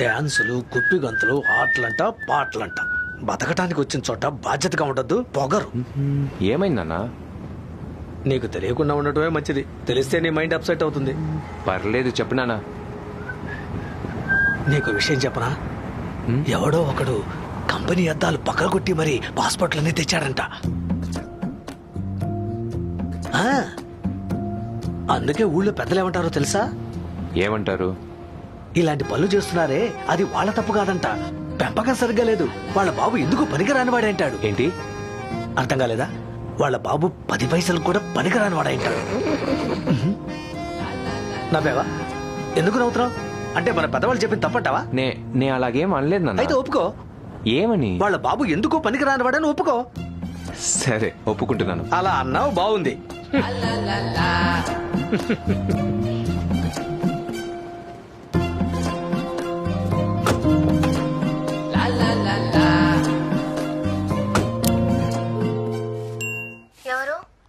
డాన్సులు కుప్పి గంతులు ఆటలంట పాటలంట. బతకటానికి వచ్చిన చోట బాధ్యతగా ఉండద్దు పొగరు. ఏమైందన్నా? నీకు తెలియకుండా ఉండటమే మంచిది. తెలిస్తే నీ మైండ్ అప్సెట్ అవుతుంది. పర్లేదు చెప్పు నాన్న. నీకు విషయం చెప్పనా? ఎవడో ఒకడు కంపెనీ అద్దాలు పక్కన కొట్టి మరి పాస్పోర్ట్లన్నీ తెచ్చాడంట. అందుకే ఊళ్ళో పెద్దలు ఏమంటారో తెలుసా? ఏమంటారు? ఇలాంటి పనులు చేస్తున్నారే అది వాళ్ళ తప్పు కాదంట. పెంపకం సరిగ్గా లేదు. వాళ్ళ బాబు ఎందుకు పనికిరాని వాడంటాడు ఏంటి? అర్థం కాలేదా? వాళ్ళ బాబు పది పైసలు కూడా పనికిరాని వాడంటాడు. నవ్వావా? ఎందుకు నవ్వుతున్నావు? అంటే మన పెద్దవాళ్ళు చెప్పింది తప్పంటావా? నే నే అలాగేం అనలేదు అయితే నాన్న ఒప్పుకో. ఏమని? వాళ్ళ బాబు ఎందుకు పనికిరాని వాడని ఒప్పుకో. సరే ఒప్పుకుంటున్నాను. అలా అన్నావు బాగుంది.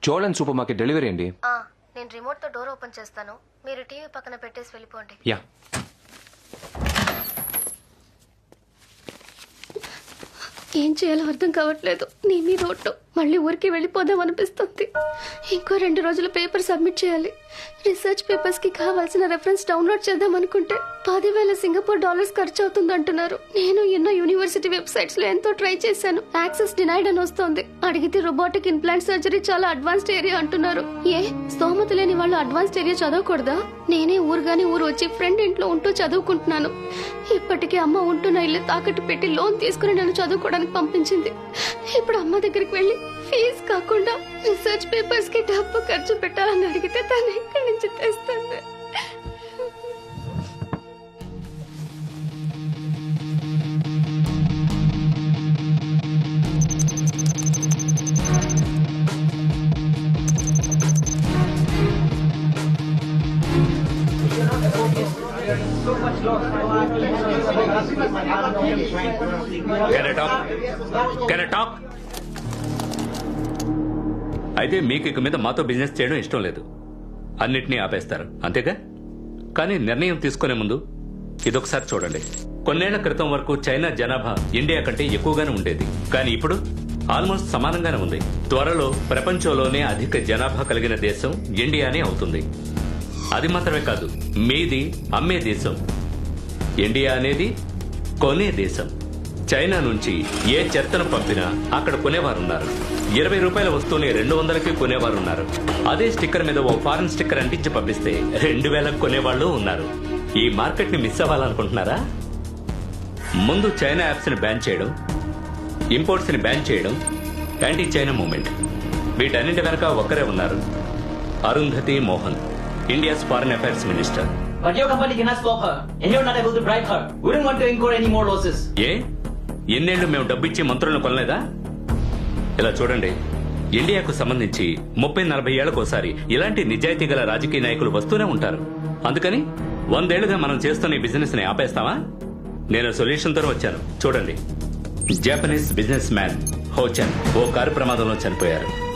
చోళన్ సూపర్ మార్కెట్ డెలివరీ అండి. ఆ, నేను రిమోట్తో డోర్ ఓపెన్ చేస్తాను. మీరు టీవీ పక్కన పెట్టేసి వెళ్ళిపోండి. యా. ఏం చేయాలో అర్థం కావట్లేదు. నీ మీద ఒట్టు మళ్ళీ ఊరికి వెళ్ళిపోదాం అనిపిస్తుంది. ఇంకో రెండు రోజులు పేపర్ సబ్మిట్ చేయాలి. రీసెర్చ్ పేపర్స్కి కావాల్సిన రెఫరెన్స్ డౌన్లోడ్ చేద్దాం అనుకుంటే పదివేల సింగపూర్ డాలర్స్ ఖర్చు అవుతుంది అంటున్నారు నేను ఎన్నో యూనివర్సిటీ వెబ్సైట్స్లో ఎంతో ట్రై చేశాను. యాక్సెస్ డినైడ్ అని వస్తోంది. అడిగితే రోబోటిక్ ఇంప్లాంట్ సర్జరీ చాలా అడ్వాన్స్డ్ ఏరియా అంటున్నారు. ఏ? స్తోమత లేని వాళ్ళు అడ్వాన్స్డ్ ఏరియా చదవకూడదా? నేనే ఊరుగానే ఊరు వచ్చి ఫ్రెండ్ ఇంట్లో ఉంటూ చదువుకుంటున్నాను. ఇప్పటికే అమ్మ ఉంటున్న ఇల్లు తాకట్టు పెట్టి లోన్ తీసుకుని నన్ను చదువుకోవడానికి పంపించింది. ఇప్పుడు అమ్మ దగ్గరికి వెళ్ళి ఫీజు కాకుండా రీసెర్చ్ పేపర్స్కి డబ్బు ఖర్చు పెట్టాలని అడిగితే తను ఎక్కడి నుంచి తెస్తుంది Can I talk? Can I talk? అయితే మీకు ఇక మీద మాతో బిజినెస్ చేయడం ఇష్టం లేదు. అన్నిటినీ ఆపేస్తారు. అంతేగా? కానీ నిర్ణయం తీసుకునే ముందు ఇదొకసారి చూడండి. కొన్నేళ్ళ క్రితం వరకు చైనా జనాభా ఇండియా కంటే ఎక్కువగానే ఉండేది. కానీ ఇప్పుడు ఆల్మోస్ట్ సమానంగానే ఉంది. త్వరలో ప్రపంచంలోనే అధిక జనాభా కలిగిన దేశం ఇండియానే అవుతుంది. అది మాత్రమే కాదు మీది అమ్మే దేశం. ఇండియా అనేది కొనే దేశం. చైనా నుంచి ఏ చెత్తను పంపినా అక్కడ కొనేవారున్నారు. ఇరవై రూపాయల వస్తువుని రెండు వందలకి కొనేవారున్నారు. అదే స్టిక్కర్ మీద ఓ ఫారెన్ స్టిక్కర్ అంటించి పంపిస్తే రెండు వేలకు కొనేవాళ్ళు ఉన్నారు. ఈ మార్కెట్ని మిస్ అవ్వాలనుకుంటున్నారా? ముందు చైనా యాప్స్ని బ్యాన్ చేయడం ఇంపోర్ట్స్ని బ్యాన్ చేయడం యాంటీ చైనా మూవ్మెంట్ వీటన్నింటి వెనక ఒక్కరే ఉన్నారు. Arundhati Mohan India's foreign affairs minister. But your company cannot stop her, and you're not able to bribe her. We don't want to incur any more losses. ఏ? ఎన్నేళ్ళు మేము డబ్బిచ్చి మంత్రులను కొనలేదా? ఇలా చూడండి. ఇండియాకు సంబంధించి ముప్పై నలభై ఏళ్ళకోసారి ఇలాంటి నిజాయితీ గల రాజకీయ నాయకులు వస్తూనే ఉంటారు. అందుకని వందేళ్ళుగా మనం చేస్తున్న ఈ బిజినెస్ని ఆపేస్తావా? నేను సొల్యూషన్తో వచ్చాను. చూడండి. జపనీస్ బిజినెస్ మ్యాన్ హోచన్ ఓ కారు ప్రమాదంలో చనిపోయారు.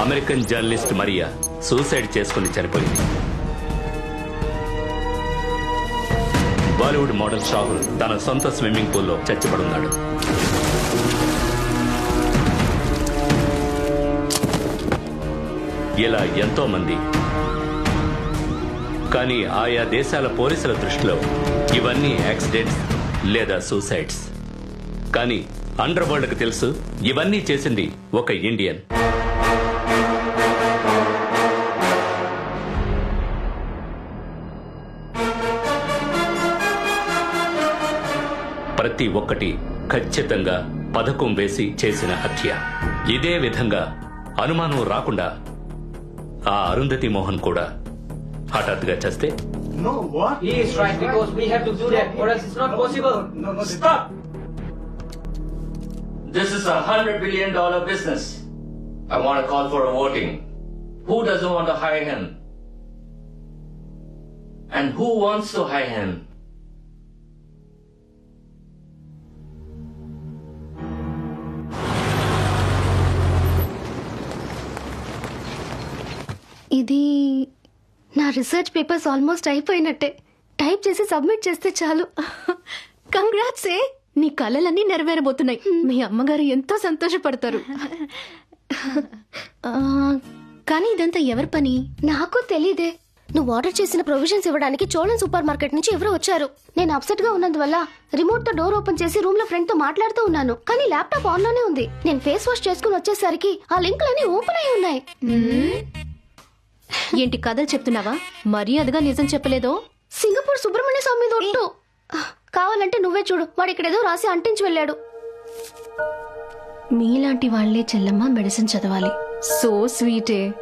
అమెరికన్ జర్నలిస్ట్ మరియా సూసైడ్ చేసుకుని చనిపోయింది. బాలీవుడ్ మోడల్ షాహుల్ తన సొంత స్విమ్మింగ్ పూల్లో చచ్చిపడున్నాడు. ఇలా ఎంతో మంది. కానీ ఆయా దేశాల పోలీసుల దృష్టిలో ఇవన్నీ యాక్సిడెంట్స్ లేదా సూసైడ్స్. కానీ అండర్ వరల్డ్కి తెలుసు ఇవన్నీ చేసింది ఒక ఇండియన్. ప్రతి ఒక్కటి ఖచ్చితంగా పథకం వేసి చేసిన హత్య ఇదే విధంగా అనుమానం రాకుండా ఆ అరుంధతి మోహన్ కూడా హఠాత్తుగా చస్తే He is right because we have to do that, or else it's not possible. Stop! This is a hundred billion dollar business. I want to call for a voting. Who doesn't want to hire him? And who wants to hire him? ఇది నా research papers almost అయిపోయినట్టే. Type చేసి submit చేస్తే చాలు. Congrats ఏ. నీ కలలన్నీ నెరవేరబోతున్నాయి. మీ అమ్మగారు ఎంతో సంతోషపడతారు. కానీ ఇదంతా ఎవరి పని? నాకు తెలీదే. నువ్వు ఆర్డర్ చేసిన ప్రొవిజన్స్ ఇవ్వడానికి చోళన్ సూపర్ మార్కెట్ నుంచి ఎవరో వచ్చారు. నేను అప్సెట్గా ఉన్నందువల్ల రిమోట్తో డోర్ ఓపెన్ చేసి రూమ్లో ఫ్రెండ్తో మాట్లాడుతూ ఉన్నాను. కానీ ల్యాప్టాప్ ఆన్లోనే ఉంది. నేను ఫేస్ వాష్ చేసుకుని వచ్చేసరికి ఆ లింకులన్నీ ఓపెన్ అయి ఉన్నాయి. ఏంటి కథలు చెప్తున్నావా? మర్యాదగా నిజం చెప్పలేదో? సింగపూర్ సుబ్రహ్మణ్య స్వామి మీద ఒట్టు కావాలంటే నువ్వే చూడు. వాడు ఇక్కడేదో రాసి అంటించి వెళ్ళాడు. మీలాంటి వాళ్ళే చెల్లమ్మ మెడిసిన్ చదవాలి. సో స్వీటే.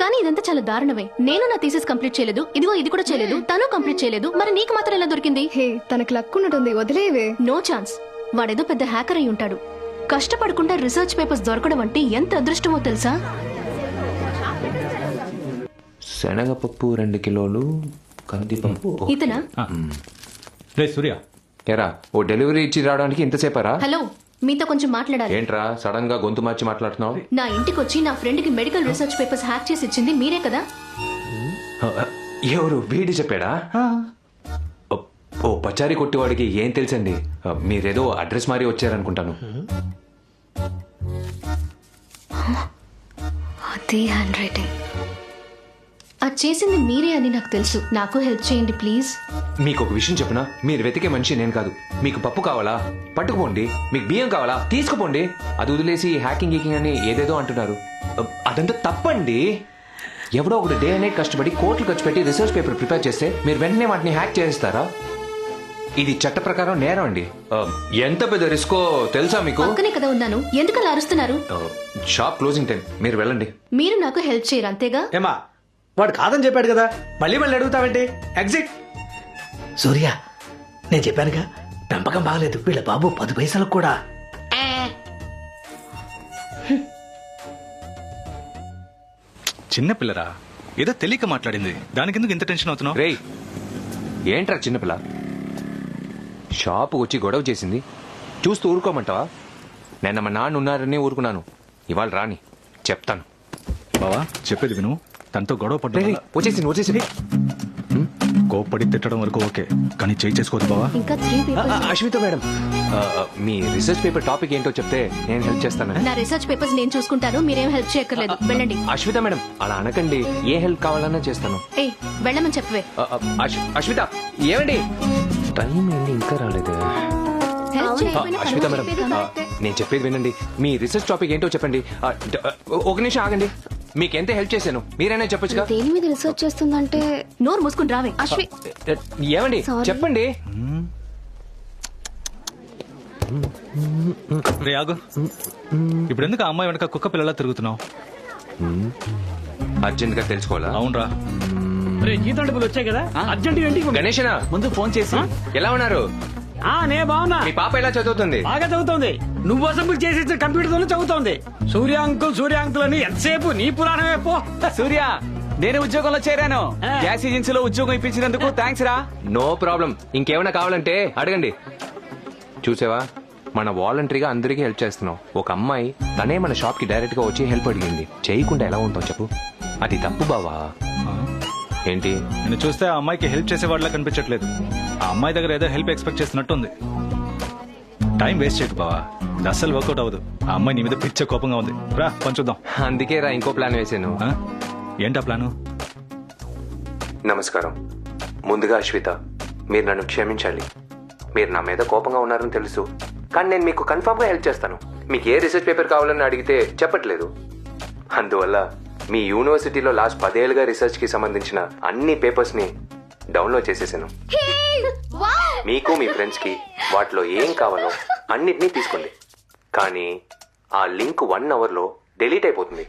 కానీ ఇదంతా చాలా దారుణమే. నేను నా థీసిస్ కంప్లీట్ చేయలేదు. ఇదిగో ఇది కూడా చేయలేదు. తను కంప్లీట్ చేయలేదు. మరి నీకు మాత్రం ఎలా దొరికింది? హే తనకు లక్ ఉన్నట్టుంది. వదిలేవే. No chance. వాడేదో పెద్ద హ్యాకర్ అయి ఉంటాడు. కష్టపడకుండా రీసెర్చ్ పేపర్స్ దొరకడం అంటే ఎంత అదృష్టమో తెలుసా? శనగపప్పు రెండు కిలోలు కందిపప్పు ఇతనా? రే సూర్య. ఎరా ఓ డెలివరీ ఇచ్చి రావడానికి ఇంతసేపరా హలో మీతో కొంచెం మాట్లాడాలి. ఏంట్రా సడన్గా గొంతు మార్చి మాట్లాడుతున్నావు? నా ఇంటికి వచ్చి నా ఫ్రెండ్కి మెడికల్ రీసెర్చ్ పేపర్స్ హ్యాక్ చేసి ఇచ్చింది మీరే కదా? ఎవరు వీడి చెప్పాడా? ఓ- ఓ పచారీ కొట్టేవాడికి ఏం తెలుసండి? మీరేదో అడ్రస్ మారి వచ్చారనుకుంటాను. అది హ్యాండ్ రైటింగ్ అది చేసింది మీరే అని నాకు తెలుసు. నాకు హెల్ప్ చేయండి ప్లీజ్. మీకు ఒక విషయం చెప్పనా? మీరు వెతికే మనిషి నేను కాదు. మీకు పప్పు కావాలా? పట్టుకుపోండి. మీకు బియ్యం కావాలా? తీసుకుపోండి. అది వదిలేసి హ్యాకింగ్ గీకింగ్ అని ఏదేదో అంటున్నారు. అ- అదంతా తప్పండి. ఎవడో ఒకటి డే నైట్ కష్టపడి కోట్లు ఖర్చు పెట్టి రీసెర్చ్ పేపర్ ప్రిపేర్ చేస్తే మీరు వెంటనే వాటిని హ్యాక్ చేస్తారా ఇది చట్ట ప్రకారం నేరం అండి. అ, ఎంత పెద్ద రిస్కో తెలుసా మీకు? పక్కనే కదా ఉన్నాను. ఎందుకు అలా అరుస్తున్నారు? అ, షాప్ క్లోజింగ్ టైం మీరు వెళ్ళండి. మీరు నాకు హెల్ప్ చేయరు అంతేగా? ఏమా వాడు కాదని చెప్పాడు కదా. మళ్ళీ మళ్ళీ అడుగుతావేంటి? ఎగ్జిట్ సూర్య నేను చెప్పానుగా పెంపకం బాగలేదు. వీళ్ళ బాబు పది పైసలకు కూడా. చిన్న పిల్లరా? ఏదో తెలియక మాట్లాడింది. దానికి ఎందుకు ఇంత టెన్షన్ అవుతున్నావు? రేయ్ ఏంట్రా చిన్నపిల్ల షాపు వచ్చి గొడవ చేసింది. చూస్తూ ఊరుకోమంటావా? నిన్న మా నాన్న ఉన్నారని ఊరుకున్నాను. ఇవాళ రాని. చెప్తాను. బావా చెప్పేది విను. తనతో గొడవ పడ్డా వచ్చేసింది వచ్చేసింది. కోప్పడి తిట్టడం వరకు ఓకే కానీ చేయి చేసుకోవద్దు బావా. ఇంకా త్రీ ఆ, పేపర్స్ ఆ, అశ్విత మేడం. మీ రీసెర్చ్ పేపర్ టాపిక్ ఏంటో చెప్తే నేను హెల్ప్ చేస్తాను. నా రీసెర్చ్ పేపర్స్ నేను చూసుకుంటాను మీరేం హెల్ప్ చేయక్కర్లేదు. వెళ్ళండి. అశ్విత మేడం అలా అనకండి ఏ హెల్ప్ కావాలన్నా చేస్తాను. ఏయ్ వెళ్ళమని చెప్పవే. అశ్విత ఏమండి? టైం ఏంటి? ఇంకా రాలేదు. అశ్విత. మేడం నేను చెప్పేది వినండి. మీ రీసెర్చ్ టాపిక్ ఏంటో చెప్పండి. ఒక నిమిషం ఆగండి. మీకు ఎంత హెల్ప్ చేశాను? మీరైనా చెప్పొచ్చుగా? దేని మీద రీసెర్చ్ చేస్తుందంటే నోరు మూసుకుని రావే. అశ్వి. ఏమండి. చెప్పండి. రే ఆగు. ఇప్పుడు ఎందుకు ఆ అమ్మాయి వెనక కుక్క పిల్లలా తిరుగుతున్నావు? అర్జెంట్గా తెలుసుకోవాలా? అవునరా. రే జీతం డబ్బులు వచ్చాయి కదా? అర్జెంట్ ఇంటికి గణేషనా? ముందు ఫోన్ చేసి. ఎలా ఉన్నారు? ఆ నే బాగున్నా. మీ పాప ఎలా చదువుతుంది? బాగా చదువుతోంది. నువ్వు అసెంబ్లీ చేసేసిన కంప్యూటర్ తోనే చదువుతోంది. సూర్య అంకుల్ సూర్య అంకుల్ అని ఎంతసేపు నీ పురాణమే పో. సూర్య నేను ఉద్యోగంలో చేరాను. గ్యాస్ ఏజెన్సీలో ఉద్యోగం ఇప్పించినందుకు థ్యాంక్స్ రా. No problem. ఇంకేమైనా కావాలంటే అడగండి. చూసావా? మన వాలంటరీగా అందరికీ హెల్ప్ చేస్తున్నాం ఒక అమ్మాయి తనే మన షాప్కి డైరెక్ట్గా వచ్చి హెల్ప్ అడిగింది. చేయకుండా ఎలా ఉంటావు చెప్పు. అది తప్పు బావా? ఏంటి? నేను చూస్తే ఆ అమ్మాయికి హెల్ప్ చేసే వాళ్ళ కనిపించట్లేదు. ఆ అమ్మాయి దగ్గర ఏదో హెల్ప్ ఎక్స్పెక్ట్ చేస్తున్నట్టుంది. టైం వేస్ట్ చేయకు బావా. ఇది అస్సలు వర్కౌట్ అవ్వదు. ఆ అమ్మాయి నీ మీద పిచ్చ కోపంగా ఉంది. రా పంచుద్దాం. అందుకే రా ఇంకో ప్లాన్ వేసాను. ఆ? ఏంటా ప్లాను? నమస్కారం. ముందుగా అశ్విత మీరు నన్ను క్షమించాలి. మీరు నా మీద కోపంగా ఉన్నారని తెలుసు. కానీ నేను మీకు కన్ఫామ్గా హెల్ప్ చేస్తాను. మీకు ఏ రీసెర్చ్ పేపర్ కావాలని అడిగితే చెప్పట్లేదు. అందువల్ల మీ యూనివర్సిటీలో లాస్ట్ పదేళ్ళుగా రీసెర్చ్కి సంబంధించిన అన్ని పేపర్స్ని డౌన్లోడ్ చేసేసాను. మీకు మీ ఫ్రెండ్స్కి వాటిలో ఏం కావాలో అన్నిటినీ తీసుకోండి. కానీ ఆ లింక్ వన్ అవర్లో డిలీట్ అయిపోతుంది.